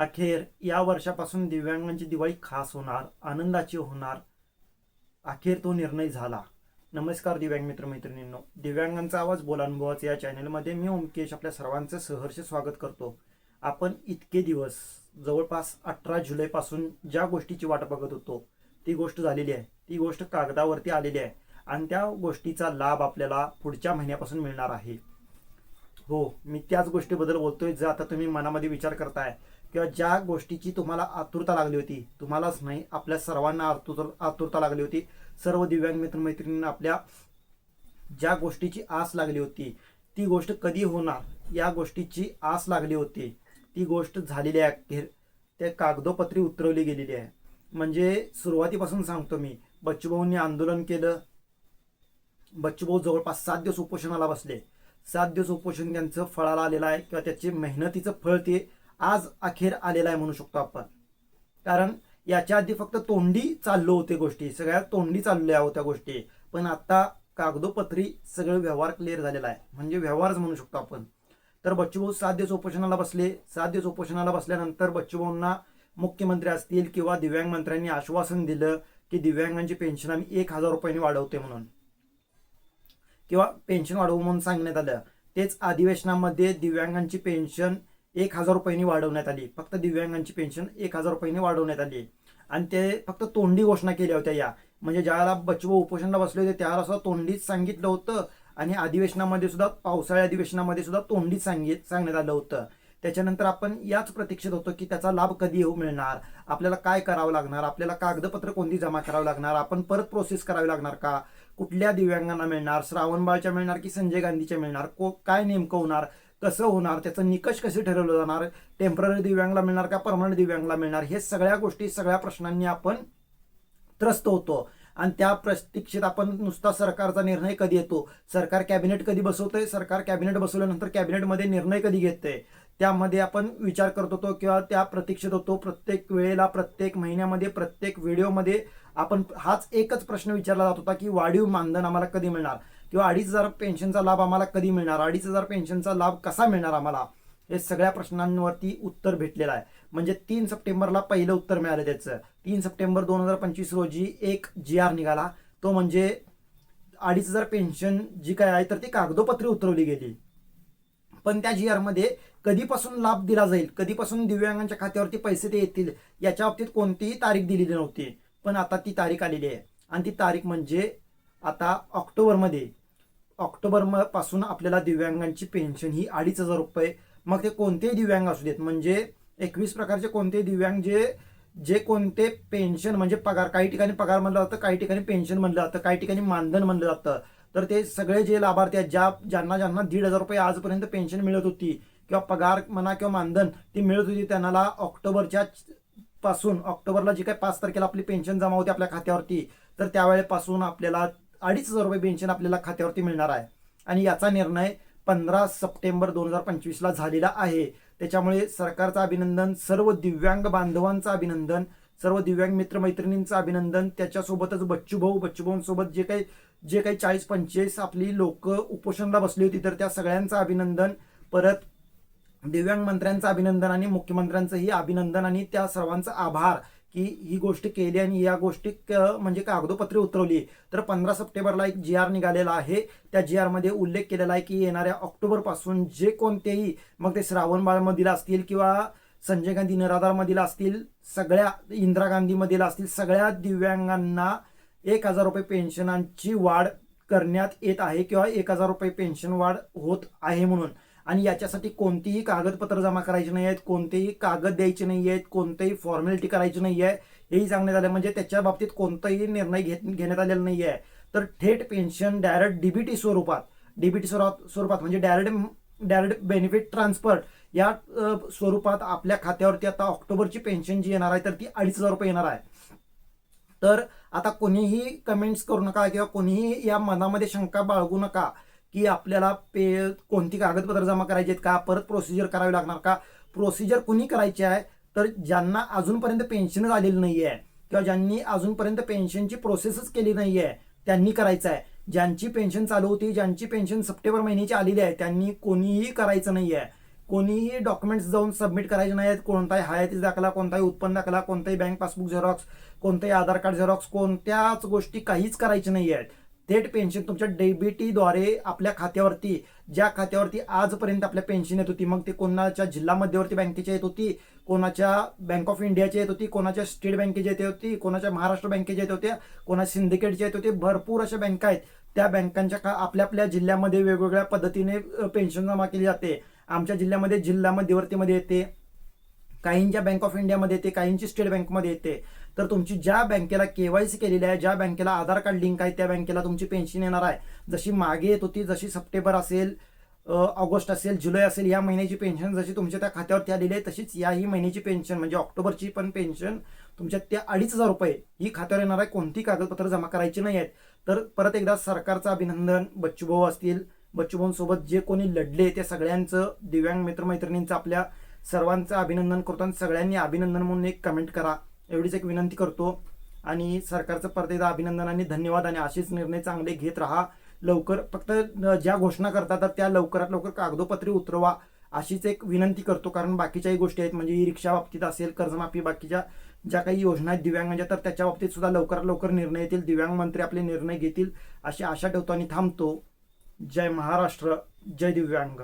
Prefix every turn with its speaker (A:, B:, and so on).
A: अखेर या वर्षापासून दिव्यांगांची दिवाळी खास होणार आनंदाची होणार. अखेर तो निर्णय झाला. नमस्कार दिव्यांग मित्र मैत्रिणींनो दिव्यांगांचा आवाज बोलानुभवाचा या चॅनलमध्ये मी ओमकेश आपल्या सर्वांचं सहर्ष स्वागत करतो. आपण इतके दिवस जवळपास अठरा जुलैपासून ज्या गोष्टीची वाट बघत होतो ती गोष्ट झालेली आहे. ती गोष्ट कागदावरती आलेली आहे आणि त्या गोष्टीचा लाभ आपल्याला पुढच्या महिन्यापासून मिळणार आहे. हो मी त्याच गोष्टीबद्दल बोलतोय जे आता तुम्ही मनामध्ये विचार करताय. किंवा ज्या गोष्टीची तुम्हाला आतुरता लागली होती तुम्हालाच नाही आपल्या सर्वांना आतुर आतुरता लागली होती. सर्व दिव्यांग मित्रमैत्रिणींना आपल्या ज्या गोष्टीची आस लागली होती ती गोष्ट कधी होणार या गोष्टीची आस लागली होती. ती गोष्ट झालेली आहे अखेर. त्या कागदोपत्री उतरवली गेलेली आहे. म्हणजे सुरुवातीपासून सांगतो मी बच्चूभाऊंनी आंदोलन केलं. बच्चूभाऊ जवळपास सात दिवस उपोषणाला बसले. सात दिवस उपोषण त्यांचं फळाला आलेलं आहे किंवा त्याची मेहनतीचं फळ ते आज अखेर आलेला आहे म्हणू शकतो आपण. कारण याच्या आधी फक्त तोंडी चाललो होते गोष्टी. सगळ्या तोंडी चालल्या होत्या गोष्टी. पण आता कागदोपत्री सगळं व्यवहार क्लिअर झालेला आहे. म्हणजे व्यवहारच म्हणू शकतो आपण. तर बच्चूभाऊ सात दिवस उपोषणाला बसले. सात दिवस उपोषणाला बसल्यानंतर बच्चूभाऊंना मुख्यमंत्री असतील किंवा दिव्यांग मंत्र्यांनी आश्वासन दिलं की दिव्यांगांची पेन्शन आम्ही एक हजार रुपयांनी वाढवते म्हणून. किंवा पेन्शन वाढवू म्हणून सांगण्यात आलं. तेच अधिवेशनामध्ये दिव्यांगांची पेन्शन एक हजार रुपयांनी वाढवण्यात आली. फक्त दिव्यांगांची पेन्शन एक हजार रुपयांनी वाढवण्यात आली. आणि ते फक्त तोंडी घोषणा केल्या होत्या या. म्हणजे ज्याला बचव उपोषणाला बसले होते त्याला सुद्धा तोंडीच सांगितलं होतं. आणि अधिवेशनामध्ये सुद्धा पावसाळ्या अधिवेशनामध्ये सुद्धा तोंडीच सांगित सांगण्यात आलं होतं. त्याच्यानंतर आपण याच प्रतीक्षेत होतो की त्याचा लाभ कधी येऊ मिळणार? आपल्याला काय करावं लागणार? आपल्याला कागदपत्र कोणती जमा करावं लागणार? आपण परत प्रोसेस करावी लागणार का? कुठल्या दिव्यांगांना मिळणार? श्रावणबाळच्या मिळणार की संजय गांधीच्या मिळणार? को काय नेमकं होणार? कसं होणार त्याचं निकष कसे ठरवलं जाणार टेंपररी दिव्यांगला मिळणार का परमनंट दिव्यांगला मिळणार हे सगळ्या गोष्टी सगळ्या प्रश्नांनी आपण त्रस्त होतो. आणि त्या प्रतीक्षेत आपण नुसता सरकारचा निर्णय कधी येतो? सरकार कॅबिनेट कधी बसवतंय? सरकार कॅबिनेट बसवल्यानंतर कॅबिनेटमध्ये निर्णय कधी घेते त्यामध्ये आपण विचार करत होतो किंवा त्या प्रतीक्षेत होतो प्रत्येक वेळेला प्रत्येक महिन्यामध्ये प्रत्येक व्हिडिओमध्ये आपण हाच एकच प्रश्न विचारला जात होता की वाढीव मानधन आम्हाला कधी मिळणार? किंवा अडीच हजार पेन्शनचा लाभ आम्हाला कधी मिळणार? अडीच हजार पेन्शनचा लाभ कसा मिळणार आम्हाला? हे सगळ्या प्रश्नांवरती उत्तर भेटलेलं आहे. म्हणजे तीन सप्टेंबरला पहिलं उत्तर मिळालं त्याचं. तीन सप्टेंबर दोन हजार पंचवीस रोजी एक जी आर निघाला. तो म्हणजे अडीच हजार पेन्शन जी काय आहे तर ती कागदोपत्री उतरवली गेली. पण त्या जी आरमध्ये कधीपासून लाभ दिला जाईल? कधीपासून दिव्यांगांच्या खात्यावरती पैसे ते येतील? याच्या बाबतीत कोणतीही तारीख दिलेली नव्हती. पण आता ती तारीख आलेली आहे. आणि ती तारीख म्हणजे आता ऑक्टोबरमध्ये ऑक्टोबर म- पासून आपल्याला दिव्यांगांची पेन्शन ही अडीच हजार रुपये मग ते कोणतेही दिव्यांग असू देत. म्हणजे एकवीस प्रकारचे कोणतेही दिव्यांग जे जे कोणते पेन्शन म्हणजे पगार काही ठिकाणी पगार म्हणलं जातं काही ठिकाणी पेन्शन म्हणलं जातं काही ठिकाणी मानधन म्हणलं जातं. तर ते सगळे जे लाभार्थी आहेत ज्या ज्यांना ज्यांना दीड हजार रुपये आजपर्यंत पेन्शन मिळत होती किंवा पगार म्हणा किंवा मानधन ती मिळत होती त्यांना ऑक्टोबरच्या पासून ऑक्टोबरला जी काही पाच तारखेला आपली पेन्शन जमा होते आपल्या खात्यावरती तर त्यावेळेपासून आपल्याला अडीच हजार रुपये पेन्शन आपल्याला खात्यावरती मिळणार आहे. आणि याचा निर्णय पंधरा सप्टेंबर दोन हजार पंचवीसला झालेला आहे. त्याच्यामुळे सरकारचं अभिनंदन सर्व दिव्यांग बांधवांचं अभिनंदन सर्व दिव्यांग मित्रमैत्रिणींचं अभिनंदन त्याच्यासोबतच बच्चू भाऊ बच्चू भाऊंसोबत जे काही जे काही चाळीस पंचेचाळीस आपली लोक उपोषणाला बसली होती तर त्या सगळ्यांचं अभिनंदन. परत दिव्यांग मंत्र्यांचं अभिनंदन आणि मुख्यमंत्र्यांचंही अभिनंदन आणि त्या सर्वांचा आभार. की ही गोष्ट केली आणि या गोष्टी क- म्हणजे कागदोपत्री उतरवली तर पंधरा सप्टेंबरला एक जी आर निघालेला आहे. त्या जी आरमध्ये उल्लेख केलेला आहे की येणाऱ्या ऑक्टोबरपासून जे कोणतेही मग ते श्रावण बाळमधील असतील किंवा संजय गांधी निराधारमधील असतील सगळ्या इंदिरा गांधीमधील असतील सगळ्या दिव्यांगांना एक हजार रुपये पेन्शनांची वाढ करण्यात येत आहे किंवा एक हजार रुपये पेन्शन वाढ होत आहे म्हणून. आणि याच्यासाठी कोणतीही कागदपत्र जमा करायची नाही आहेत कोणतेही कागद द्यायचे नाही आहेत कोणतेही फॉर्मॅलिटी करायची नाही आहे हेही सांगण्यात आलं म्हणजे त्याच्या बाबतीत कोणताही निर्णय घेत घेण्यात आलेला नाही आहे तर थेट पेन्शन डायरेक्ट डीबीटी स्वरूपात डीबीटी स्वरूपात स्वरूपात म्हणजे डायरेक्ट डायरेक्ट बेनिफिट ट्रान्सफर या स्वरूपात आपल्या खात्यावरती आता ऑक्टोबरची पेन्शन जी येणार आहे तर ती अडीच हजार रुपये येणार आहे. तर आता कोणीही कमेंट्स करू नका किंवा कोणीही या मनामध्ये शंका बाळगू नका. की आपल्याला पे कोणती कागदपत्र जमा करायची आहेत का? परत प्रोसिजर करावी लागणार का? प्रोसिजर कुणी करायची आहे? तर ज्यांना अजूनपर्यंत पेन्शनच आलेली नाही आहे किंवा ज्यांनी अजूनपर्यंत पेन्शनची प्रोसेसच केली नाही आहे त्यांनी करायचं आहे. ज्यांची पेन्शन चालू होती ज्यांची पेन्शन सप्टेंबर महिन्याची आलेली आहे त्यांनी कोणीही करायचं नाही आहे कोणीही डॉक्युमेंट्स जाऊन सबमिट करायचे नाहीत कोणताही हयाती दाखला कोणताही उत्पन्न दाखला कोणताही बँक पासबुक झेरॉक्स कोणताही आधार कार्ड झेरॉक्स कोणत्याच गोष्टी काहीच करायची नाही आहेत थेट पेन्शन तुमच्या डेबिटीद्वारे आपल्या खात्यावरती ज्या खात्यावरती आजपर्यंत आपल्या पेन्शन येत होती मग ते कोणाच्या जिल्हा मध्यवर्ती बँकेची येत होती कोणाच्या बँक ऑफ इंडियाची येत होती कोणाच्या स्टेट बँकेच्या येत होती कोणाच्या महाराष्ट्र बँकेच्या येत होत्या कोणाच्या सिंडिकेटची येत होते भरपूर अशा बँका आहेत. त्या बँकांच्या का आपल्या आपल्या जिल्ह्यामध्ये वेगवेगळ्या पद्धतीने पेन्शन जमा केली जाते. आमच्या जिल्ह्यामध्ये जिल्हा मध्यवर्तीमध्ये येते. काहींच्या बँक ऑफ इंडियामध्ये येते काहींची स्टेट बँकमध्ये येते. तर तुमची ज्या बँकेला केवायसी केलेली आहे ज्या बँकेला आधार कार्ड लिंक आहे त्या बँकेला तुमची पेन्शन येणार आहे. जशी मागे येत होती जशी सप्टेंबर असेल ऑगस्ट असेल जुलै असेल या महिन्याची पेन्शन जशी तुमच्या त्या खात्यावरती आलेली आहे तशीच याही महिन्याची पेन्शन म्हणजे ऑक्टोबरची पण पेन्शन तुमच्या त्या अडीच हजार रुपये ही खात्यावर येणार आहे. कोणती कागदपत्र जमा करायची नाही आहेत. तर परत एकदा सरकारचं अभिनंदन बच्चूभाऊ असतील बच्चूभाऊंसोबत जे कोणी लढले त्या सगळ्यांचं दिव्यांग मित्रमैत्रिणींचं आपल्या सर्वांचं अभिनंदन करतो आणि सगळ्यांनी अभिनंदन म्हणून एक कमेंट करा. एवढीच एक विनंती करतो. आणि सरकारचं परत अभिनंदन आणि धन्यवाद आणि असेच निर्णय चांगले घेत राहा. लवकर फक्त ज्या घोषणा करतात तर त्या लवकरात लवकर कागदोपत्री उतरवा. अशीच एक विनंती करतो कारण बाकीच्याही गोष्टी आहेत म्हणजे ई रिक्षा बाबतीत असेल कर्जमाफी बाकीच्या ज्या काही योजना आहेत दिव्यांगांच्या तर त्याच्या बाबतीत सुद्धा लवकरात लवकर निर्णय येतील. दिव्यांग मंत्री आपले निर्णय घेतील. अशी आशा ठेवतो आणि थांबतो. जय महाराष्ट्र जय दिव्यांग.